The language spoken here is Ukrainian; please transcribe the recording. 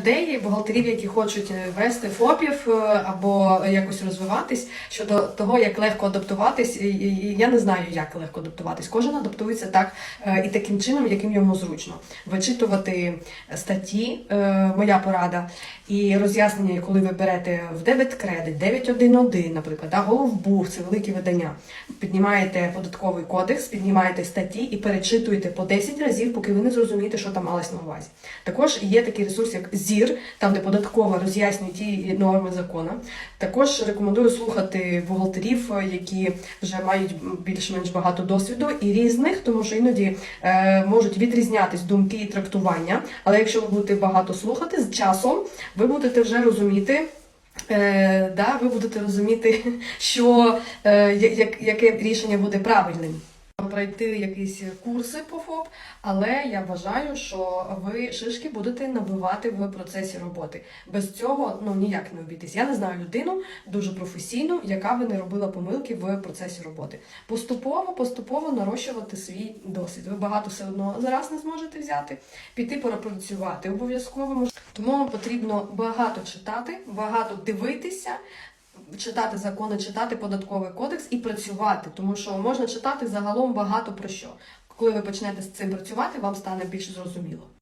Людей, бухгалтерів, які хочуть е, вести ФОПів е, або якось розвиватись щодо того, як легко адаптуватись, і- я не знаю, як легко адаптуватись. Кожен адаптується так е, і таким чином, яким йому зручно. Вичитувати статті, моя порада, і роз'яснення, коли ви берете в дебет кредит 911, наприклад, да, Головбух, це великі видання. Піднімаєте податковий кодекс, піднімаєте статті і перечитуєте по 10 разів, поки ви не зрозумієте, що там малось на увазі. Також є такий ресурс, як ЗІР, там де податкова роз'яснює ті норми закону. Також рекомендую слухати бухгалтерів, які вже мають більш-менш багато досвіду і різних, тому що іноді е, можуть відрізнятись думки і трактування. Але якщо ви будете багато слухати з часом, ви будете вже розуміти. Е, да, ви будете розуміти, що е, як, яке рішення буде правильним. Пройти якісь курси по ФОП, але я вважаю, що ви шишки будете набивати в процесі роботи. Без цього ну ніяк не обійтись. Я не знаю людину дуже професійну, яка би не робила помилки в процесі роботи. Поступово, поступово нарощувати свій досвід. Ви багато все одно зараз не зможете взяти, піти пропрацювати обов'язково. Тому потрібно багато читати, багато дивитися. Читати закони, читати податковий кодекс і працювати, тому що можна читати загалом багато про що. Коли ви почнете з цим працювати, вам стане більш зрозуміло.